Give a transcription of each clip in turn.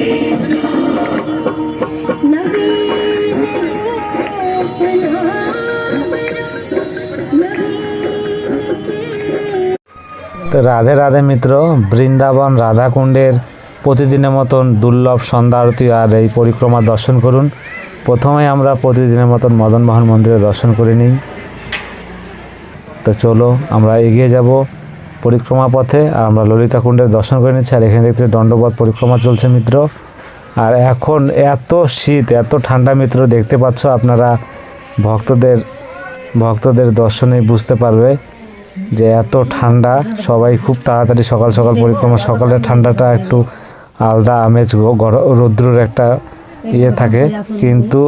তো রাধে রাধে মিত্র, বৃন্দাবন রাধাকুণ্ডের প্রতিদিনের মতন দুর্লভ সন্ধ্যা আরতি আর এই পরিক্রমা দর্শন করুন। প্রথমে আমরা প্রতিদিনের মতন মদনমোহন মন্দিরে দর্শন করে নিই। তো চলো আমরা এগিয়ে যাব। পরিক্রমা পথে, আর আমরা ললিতা কুণ্ডের দর্শন করে নিচ্ছি, আর এখানে দেখতে দণ্ডপথ পরিক্রমা চলছে মিত্র। আর এখন এত শীত, এত ঠান্ডা মিত্র, দেখতে পাচ্ছ আপনারা ভক্তদের ভক্তদের দর্শনে বুঝতে পারবে যে এত ঠান্ডা, সবাই খুব তাড়াতাড়ি সকাল সকাল পরিক্রমা, সকালের ঠান্ডাটা একটু আলাদা আমেজ রৌদ্রের একটা ইয়ে থাকে। কিন্তু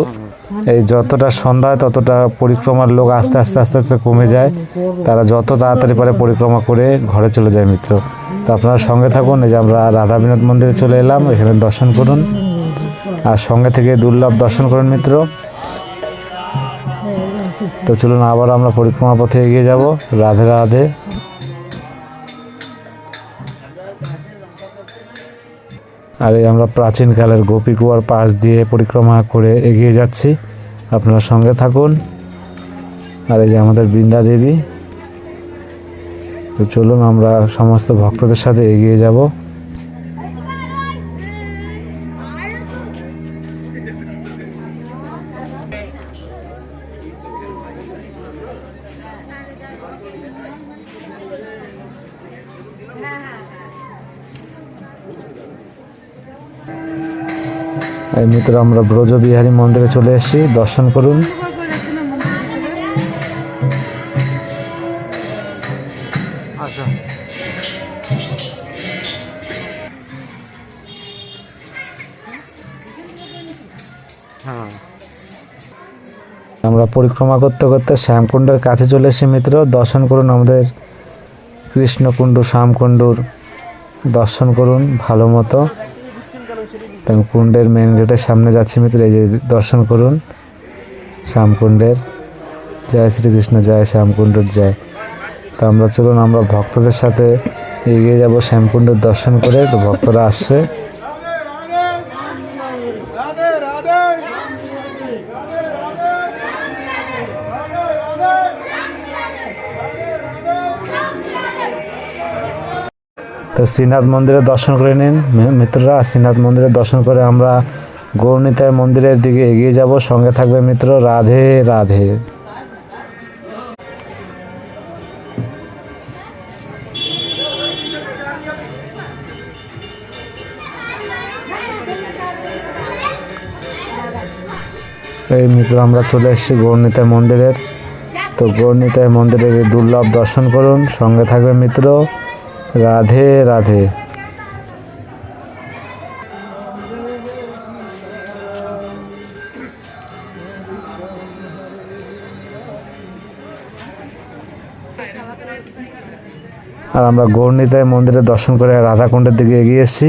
এই যতটা সন্ধ্যা ততটা পরিক্রমার লোক আস্তে আস্তে আস্তে আস্তে কমে যায়। তারা যত তাড়াতাড়ি পারে পরিক্রমা করে ঘরে চলে যায় মিত্র। তো আপনারা সঙ্গে থাকুন, এই যে আমরা রাধা বিনোদ মন্দিরে চলে এলাম, এখানে দর্শন করুন। আর সঙ্গে থেকে দুর্লভ দর্শন করুন মিত্র। তো চলুন আবার আমরা পরিক্রমা পথে এগিয়ে যাব। রাধে রাধে। আর এই আমরা প্রাচীনকালের গোপীকুয়ার পাশ দিয়ে পরিক্রমা করে এগিয়ে যাচ্ছি। আপনারা সঙ্গে থাকুন। আর এই যে আমাদের বৃন্দা দেবী। তো চলুন আমরা সমস্ত ভক্তদের সাথে এগিয়ে যাব। এই মিত্র আমরা ব্রজবিহারী মন্দিরে চলে এসেছি। দর্শন করুন। আমরা পরিক্রমা করতে করতে শ্যামকুণ্ডের কাছে চলে এসেছি মিত্র। দর্শন করুন আমাদের কৃষ্ণকুণ্ড শ্যামকুণ্ডুর। দর্শন করুন ভালো মতো। কুণ্ডের মেন গেটের সামনে যাচ্ছি মিত্র এই যে দর্শন করুন শ্যামকুণ্ডের জয় শ্রীকৃষ্ণ জয় শ্যামকুণ্ডের জয় তো আমরা চলুন আমরা ভক্তদের সাথে এগিয়ে যাব শ্যামকুণ্ডের দর্শন করে তো ভক্তরা আসছে তো শ্রীনাথ মন্দিরে দর্শন করে নিন মিত্ররা। শ্রীনাথ মন্দিরে দর্শন করে আমরা গৌরনীতায় মন্দিরের দিকে এগিয়ে যাব। সঙ্গে থাকবে মিত্র রাধে রাধে। এই মিত্র, আমরা চলে এসেছি গৌরনীতায় মন্দিরের। তো গৌরনীতায় মন্দিরের দুর্লভ দর্শন করুন। সঙ্গে থাকবে মিত্র রাধে রাধে। আর আমরা গৌরনীতায় মন্দিরে দর্শন করে রাধাকুণ্ডের দিকে এগিয়ে এসেছি।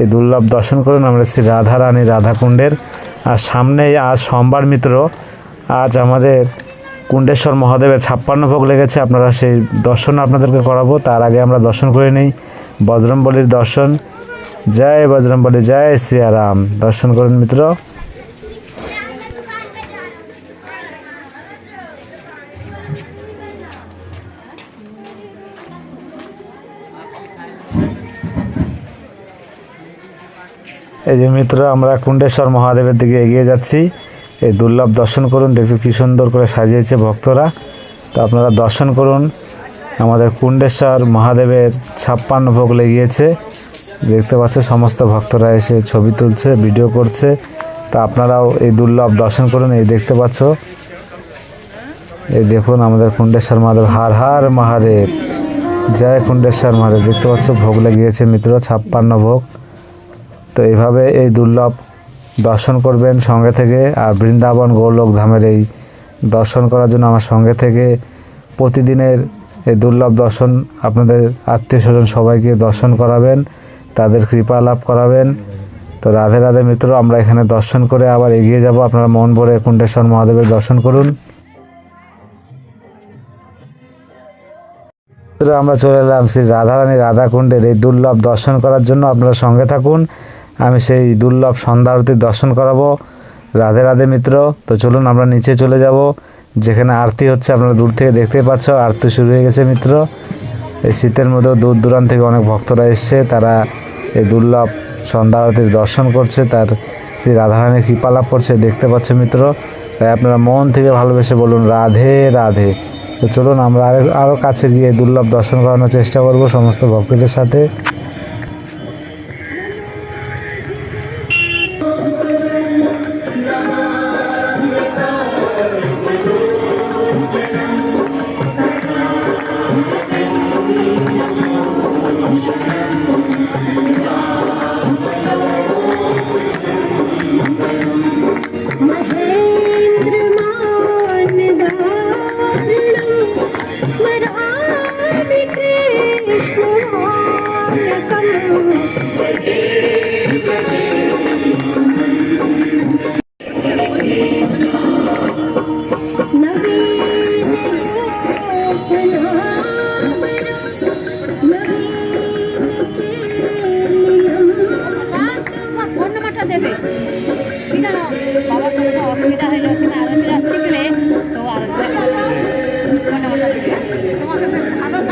এই দুর্লভ দর্শন করুন, আমরা এসেছি রাধা রানী রাধাকুণ্ডের। আর সামনেই আজ সোমবার মিত্র, আজ আমাদের কুণ্ডেশ্বর মহাদেবের ছাপ্পান্ন ভোগ লেগেছে। আপনারা সেই দর্শন আপনাদেরকে করাবো। তার আগে আমরা দর্শন করে নিই। বজরংবলীর দর্শন। জয় বজরংবলী, জয় সিয়ারাম। দর্শন করুন মিত্র। এই যে মিত্র, আমরা কুণ্ডেশ্বর মহাদেবের দিকে এগিয়ে যাচ্ছি। এই দুর্লভ দর্শন করুন দেখছ কি সুন্দর করে সাজিয়েছে ভক্তরা। তো আপনারা দর্শন করুন, আমাদের কুণ্ডেশ্বর মহাদেবের ছাপ্পান্ন ভোগ লেগিয়েছে দেখতে পাচ্ছ সমস্ত ভক্তরা এসে ছবি তুলছে, ভিডিও করছে। তা আপনারাও এই দুর্লভ দর্শন করুন, এই দেখতে পাচ্ছ। এই দেখুন আমাদের কুণ্ডেশ্বর মহাদেব, হার হার মহাদেব। জয় কুণ্ডেশ্বর মহাদেব, দেখতে পাচ্ছ ভোগ লেগিয়েছে মিত্র, ছাপ্পান্ন ভোগ। তো এইভাবে এই দুর্লভ দর্শন করবেন সঙ্গে থেকে, আর বৃন্দাবন গৌরলোক ধামের এই দর্শন করার জন্য আমার সঙ্গে থেকে প্রতিদিনের এই দুর্লভ দর্শন আপনাদের আত্মীয় স্বজন সবাইকে দর্শন করাবেন, তাদের কৃপা লাভ করাবেন। তো রাধে রাধে মিত্র, আমরা এখানে দর্শন করে আবার এগিয়ে যাব। আপনারা মন ভরে কুণ্ডেশ্বর মহাদেবের দর্শন করুন। আমরা চলে এলাম শ্রী রাধারানী রাধাকুণ্ডের এই দুর্লভ দর্শন করার জন্য। আপনারা সঙ্গে থাকুন। আমি সেই দুর্লভ সন্ধ্যা আরতির দর্শন করাবো। রাধে রাধে মিত্র, তো চলুন আমরা নিচে চলে যাব। যেখানে আরতি হচ্ছে, আপনারা দূর থেকে দেখতে পাচ্ছ, আরতি শুরু হয়ে গেছে মিত্র। এই শীতের মধ্যেও দূর দূরান্ত থেকে অনেক ভক্তরা এসছে, তারা এই দুর্লভ সন্ধ্যা আরতির দর্শন করছে, তার শ্রী রাধারানীর কৃপা লাভ করছে, দেখতে পাচ্ছ মিত্র। তাই আপনারা মন থেকে ভালোবেসে বলুন, রাধে রাধে। তো চলুন আমরা আরও আরও কাছে গিয়ে দুর্লভ দর্শন করানোর চেষ্টা করব সমস্ত ভক্তদের সাথে।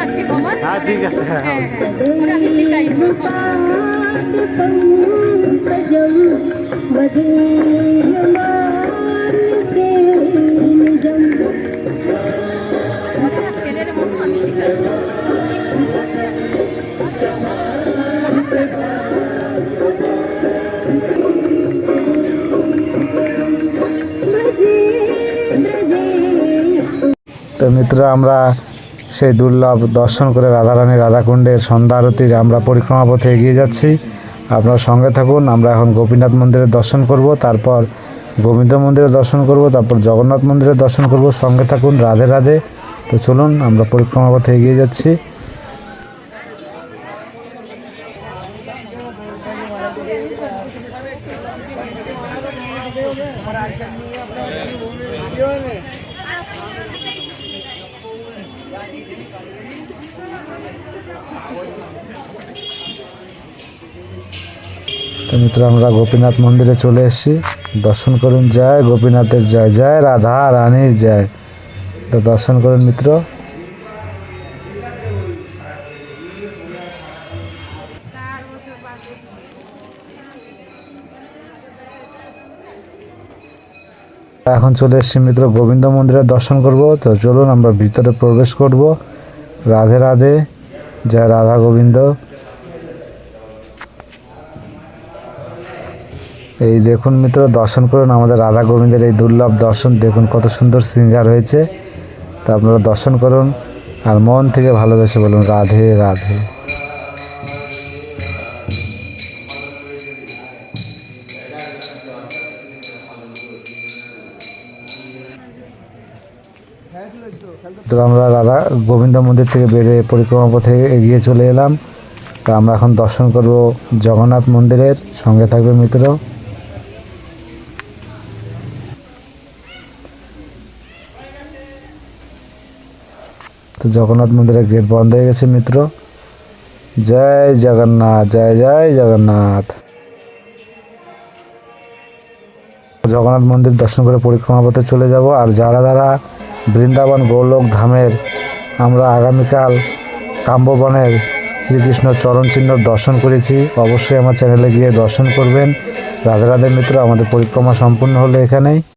লাগছে বাবা হ্যাঁ। ঠিক আছে হ্যাঁ হ্যাঁ হ্যাঁ। আমি শিখাই তো মিত্র, আমরা সেই দুর্লভ দর্শন করে রাধারানী রাধাকুণ্ডের সন্ধ্যা আরতির আমরা পরিক্রমা পথে এগিয়ে যাচ্ছি। আপনারা সঙ্গে থাকুন, আমরা এখন গোপীনাথ মন্দিরে দর্শন করব, তারপর গোবিন্দ মন্দিরে দর্শন করব, তারপর জগন্নাথ মন্দিরে দর্শন করব, সঙ্গে থাকুন, রাধে রাধে। তো চলুন, আমরা পরিক্রমা পথে এগিয়ে যাচ্ছি। তো মিত্র, আমরা গোপীনাথ মন্দিরে চলে এসেছি। দর্শন করুন, জয়। গোপীনাথের জয় জয়। রাধা রানীর জয়। তো দর্শন করুন, মিত্র। এখন চলে এসেছি, মিত্র, গোবিন্দ মন্দিরের দর্শন করব। তো চলুন, আমরা ভিতরে প্রবেশ করব। রাধে রাধে। জয় রাধা গোবিন্দ। এই দেখুন মিত্র, দর্শন করুন আমাদের রাধা গোবিন্দের এই দুর্লভ দর্শন। দেখুন কত সুন্দর সিঙ্গার হয়েছে। তা আপনারা দর্শন করুন আর মন থেকে ভালোবেসে বলুন, রাধে রাধে। তো আমরা রাধা গোবিন্দ মন্দির থেকে বেরিয়ে পরিক্রমা পথে এগিয়ে চলে এলাম। তো আমরা এখন দর্শন করব জগন্নাথ মন্দিরের। সঙ্গে থাকবে মিত্র। তো জগন্নাথ মন্দিরের গেট বন্ধ হয়ে গেছে মিত্র। জয় জগন্নাথ, জয় জয় জগন্নাথ। জগন্নাথ মন্দির দর্শন করে পরিক্রমা পথে চলে যাব। আর যারা যারা বৃন্দাবন গৌলোক ধামের আমরা আগামীকাল কাম্ববনের শ্রীকৃষ্ণ চরণ চিহ্ন দর্শন করেছি, অবশ্যই আমার চ্যানেলে গিয়ে দর্শন করবেন। রাধে রাধে মিত্র, আমাদের পরিক্রমা সম্পূর্ণ হলো এখানেই।